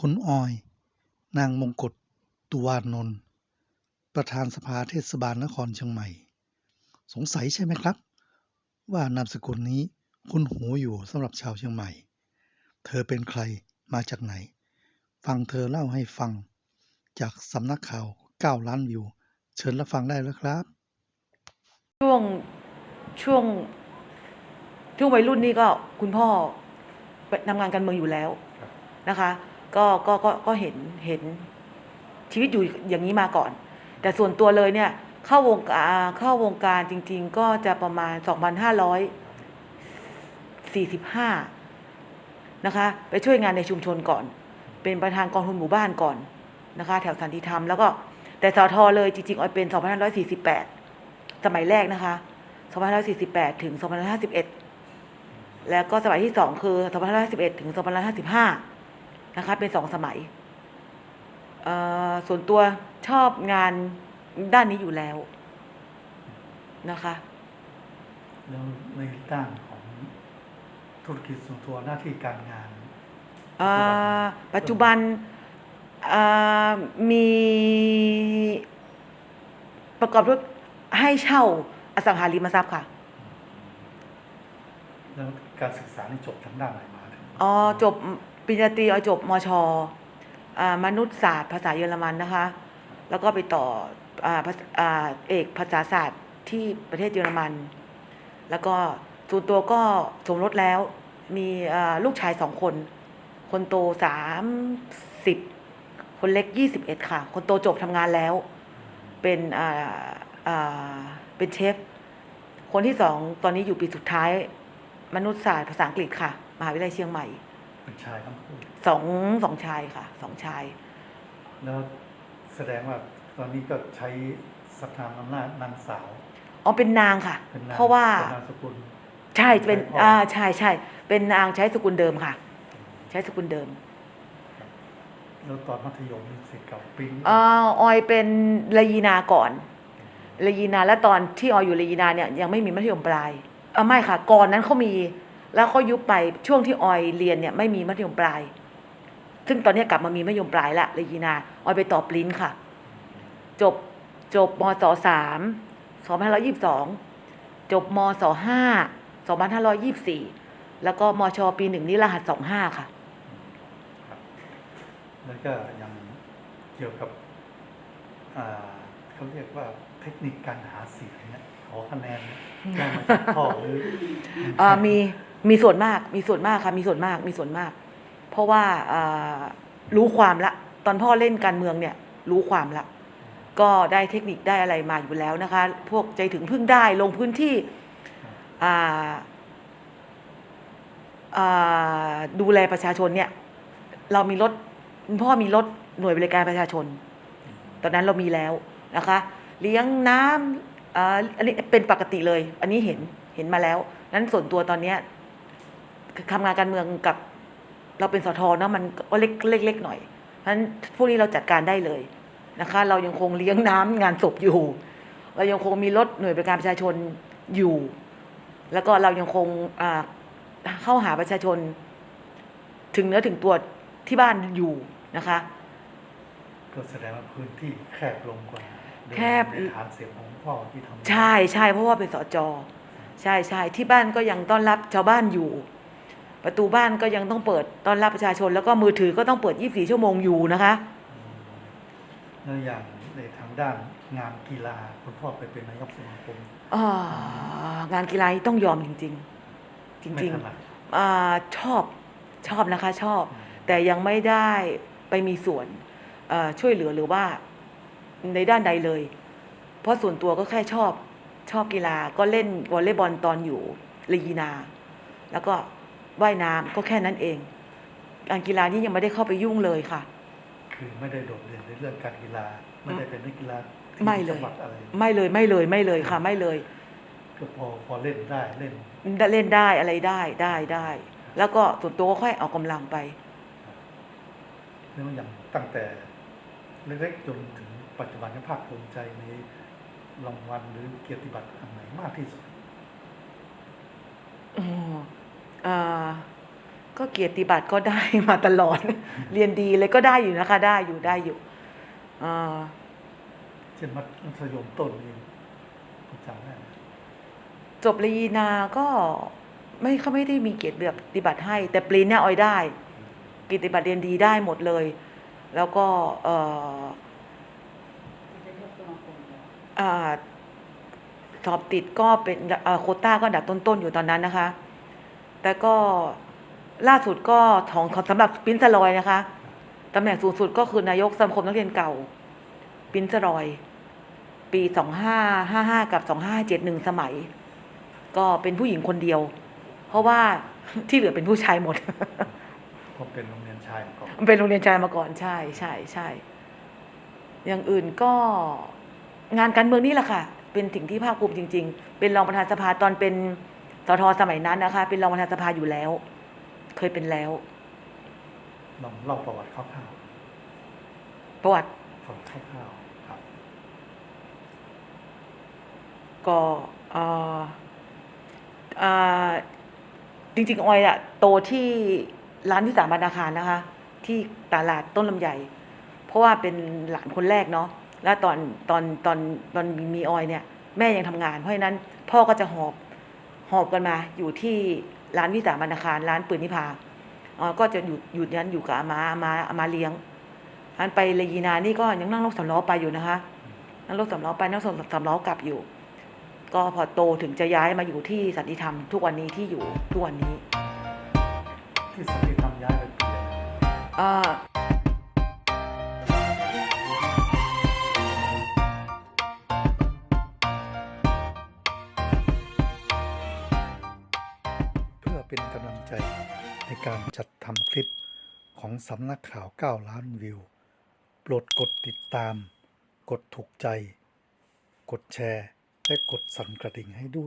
คุณออย นางมงกตตุวานนท์ ประธานสภาเทศบาลนครเชียงใหม่ สงสัยใช่ไหมครับ ว่านามสกุลนี้คุ้นหูอยู่สำหรับชาวเชียงใหม่ เธอเป็นใครมาจากไหน ฟังเธอเล่าให้ฟัง จากสำนักข่าว9ล้านวิว เชิญรับฟังได้แล้วครับ ช่วงช่วงช่วงวัยรุ่นนี่ก็คุณพ่อไปทำงานการเมืองอยู่แล้วนะคะ ก็ก็ก็ก็เห็นเห็นชีวิตอยู่อย่างนี้มาก่อน แต่ส่วนตัวเลยเนี่ยเข้าวงการเข้าวงการจริง ๆ ก็จะประมาณ 2,545 นะคะ ไปช่วยงานในชุมชนก่อน เป็นประธานกองทุนหมู่บ้านก่อนนะคะ แถวสันติธรรมแล้วก็แต่สอทอเลยจริงๆออยเป็น 2,548 สมัยแรกนะคะ2548 ถึง 2551 แล้วก็สมัยที่สองคือ 2551 ถึง 2555 นะคะเป็นสองสมัยเอ่อส่วนตัวชอบงานด้านนี้อยู่แล้วนะคะแล้วในด้านของธุรกิจส่วนตัวหน้าที่การงานเอ่อปัจจุบันเอ่อมีประกอบด้วยให้เช่าอสังหาริมทรัพย์ค่ะ แล้วการศึกษานี่จบทางด้านไหนมาถึงอ๋อจบ ปริญญาตรีอ๋อจบมชอ่ามนุษยศาสตร์ภาษาเยอรมันนะคะ แล้วก็ไปต่ออ่าภาษาอ่าเอกภาษาศาสตร์ที่ประเทศเยอรมัน แล้วก็ส่วนตัวก็สมรสแล้วมีลูกชายสองคน คนโตสามสิบคนเล็กยี่สิบเอ็ดค่ะ คนโตจบทำงานแล้ว เป็นเป็นเชฟ คนที่สองตอนนี้อยู่ปีสุดท้าย มนุษยศาสตร์ภาษาอังกฤษค่ะ มหาวิทยาลัยเชียงใหม่ เป็นชายทั้งคู่สองสองชายค่ะสองชาย แล้วแสดงว่าตอนนี้ก็ใช้สัพนามอำนาจนางสาวอ๋อเป็นนางค่ะ เป็นนางเพราะว่าเป็นนามสกุล ใช่เป็นใช่พ่ออ่ อ่าใช่ใช่เป็นนางใช้สกุลเดิมค่ะ ใช้สกุลเดิมแล้วตอนมัธยมนี่สิทธิ์เก่าปิ้งอ่าออยเป็นเลยีนาก่อนเลยีนาและตอนที่ออยอยู่เลยีนาเนี่ยยังไม่มีมัธยมปลายอ่าไม่ค่ะ ก่อนนั้นเขามี แล้วเขายุบไปช่วงที่ออยเรียนเนี่ยไม่มีมัธยมปลาย ซึ่งตอนนี้กลับมามีมัธยมปลายละเลยีนาออยไปต่อปริ้นท์ค่ะ จบจบมศสามสองพันห้าร้อยยี่สิบสองจบมศห้าสองพันห้าร้อยยี่สิบสี่แล้วก็มชปีหนึ่งนี่รหัสสองห้าค่ะครับแล้วก็ยังเกี่ยวกับอ่าเขาเรียกว่าเทคนิคการหาเสียงเนี่ยขอคะแนนเนี่ยได้มาจากพ่อหรือเอ่อมี มีส่วนมาก มีส่วนมากค่ะ มีส่วนมาก มีส่วนมาก เพราะว่ารู้ความละ ตอนพ่อเล่นการเมืองเนี่ยรู้ความละ ก็ได้เทคนิคได้อะไรมาอยู่แล้วนะคะ พวกใจถึงพึ่งได้ลงพื้นที่ดูแลประชาชนเนี่ย เรามีรถพ่อมีรถหน่วยบริการประชาชน ตอนนั้นเรามีแล้วนะคะ เลี้ยงน้ำอ,อันนี้เป็นปกติเลย อันนี้เห็นเห็นมาแล้ว นั้นส่วนตัวตอนเนี้ย ทำงานการเมืองกับเราเป็นสทเนาะมันก็เล็กเล็กเล็กหน่อย เพราะฉะนั้นพวกนี้เราจัดการได้เลยนะคะ เรายังคงเลี้ยงน้ำงานศพอยู่ เรายังคงมีรถหน่วยบริการประชาชนอยู่ แล้วก็เรายังคงอ่าเข้าหาประชาชน ถึงเนื้อถึงตัวที่บ้านอยู่นะคะก็แสดงว่าพื้นที่แคบลงกว่าเดิมแคบในฐานเสียงของพ่อที่ทำใช่ใช่เพราะว่าเป็นสจใช่ใช่ที่บ้านก็ยังต้อนรับชาวบ้านอยู่ ประตูบ้านก็ยังต้องเปิดต้อนรับประชาชน แล้วก็มือถือก็ต้องเปิด 24 ชั่วโมงอยู่นะคะแล้วอย่างในทางด้านงานกีฬาคุณพ่อไปเป็นนายกสมาคมอ่างานกีฬานี่ต้องยอมจริง ๆจไม่ริงถนัดๆอ่าชอบชอบนะคะชอบ แต่ยังไม่ได้ไปมีส่วนเอ่อช่วยเหลือหรือว่าในด้านใดเลย เพราะส่วนตัวก็แค่ชอบชอบกีฬาก็เล่นวอลเลย์บอลตอนอยู่ลีนา แล้วก็ ว่ายน้ำก็แค่นั้นเอง การกีฬานี่ยังไม่ได้เข้าไปยุ่งเลยค่ะ คือไม่ได้โดดเด่นในเรื่องการกีฬา ไม่ได้เป็นนักกีฬาที่ไม่เลยจังหวัดอะไรไม่เลยไม่เลยไม่เลยค่ะ ไม่เลยก็พอพอเล่นได้เล่นได้เล่นได้อะไรได้ได้ได้แล้วก็ส่วนตัวก็ค่อยออกกำลังไปแล้วอย่างตั้งแต่เล็กๆจนถึงปัจจุบันก็ภาคภูมิใจในรางวัลหรือเกียรติบัตรอันไหนมากที่สุดอืมอ่า ก็เกียรติบัตรก็ได้มาตลอด เรียนดีเลยก็ได้อยู่นะคะ ได้อยู่ได้อยู่อ่าเช่นมัธยมต้นเองผมจำได้นะจบปรีนาก็ไม่เขาไม่ได้มีเกียรติปฏิบัติให้ แต่ปรีเนี่ยออยได้เกียรติบัตรเรียนดีได้หมดเลย แล้วก็เอ่ออ่าสอบติดก็เป็นเอ่อโควต้าก็อันดับต้นๆอยู่ตอนนั้นนะคะ แต่ก็ล่าสุดก็ของของสำหรับปรินซ์สลอยนะคะตำแหน่งสูงสุดก็คือนายกสมาคมนักเรียนเก่าปรินซ์สลอย ปีสองห้าห้าห้ากับสองห้าเจ็ดหนึ่งสมัย ก็เป็นผู้หญิงคนเดียว เพราะว่าที่เหลือเป็นผู้ชายหมดผมเป็นโรงเรียนชายมาก่อนมันเป็นโรงเรียนชายมาก่อนใช่ใช่ใช่อย่างอื่นก็งานการเมืองนี่แหละค่ะ เป็นสิ่งที่ภาคภูมิจริง ๆ เป็นรองประธานสภาตอนเป็น สทสมัยนั้นนะคะ เป็นรองประธานสภาอยู่แล้ว เคยเป็นแล้วลองเล่าประวัติคร่าวประวัติๆประวัติคร่าวๆครับ ก็เอ่อเอ่อจริงๆออยอะโตที่ร้านวิสาบันอาคารนะคะ ที่ตลาดต้นลำไยเพราะว่าเป็นหลานคนแรกเนาะแล้วตอนตอนตอนตอนมีออยเนี่ย แม่ยังทำงาน เพราะฉะนั้นพ่อก็จะหอบ หอบกันมาอยู่ที่ร้านวิสาบันอาคารร้านปืนนิพาอ๋อก็จะอยู่อยู่นั้นอยู่กับอามาอามาอามาเลี้ยงอันไปเลยยีนานี่ก็ยังนั่งรถสำล้อไปอยู่นะคะ นั่งรถสำล้อไปนั่งรถสำล้อกลับอยู่ ก็พอโตถึงจะย้ายมาอยู่ที่สันติธรรม ทุกวันนี้ที่อยู่ทุกวันนี้ ที่สันติธรรมย้ายไปเปลี่ยนอ่าเพื่ เป็นกำลังใจในการจัดทำคลิปของสำนักข่าว 9 ล้านวิว โปรดกดติดตาม กดถูกใจ กดแชร์ และกดสั่นกระดิ่งให้ด้วย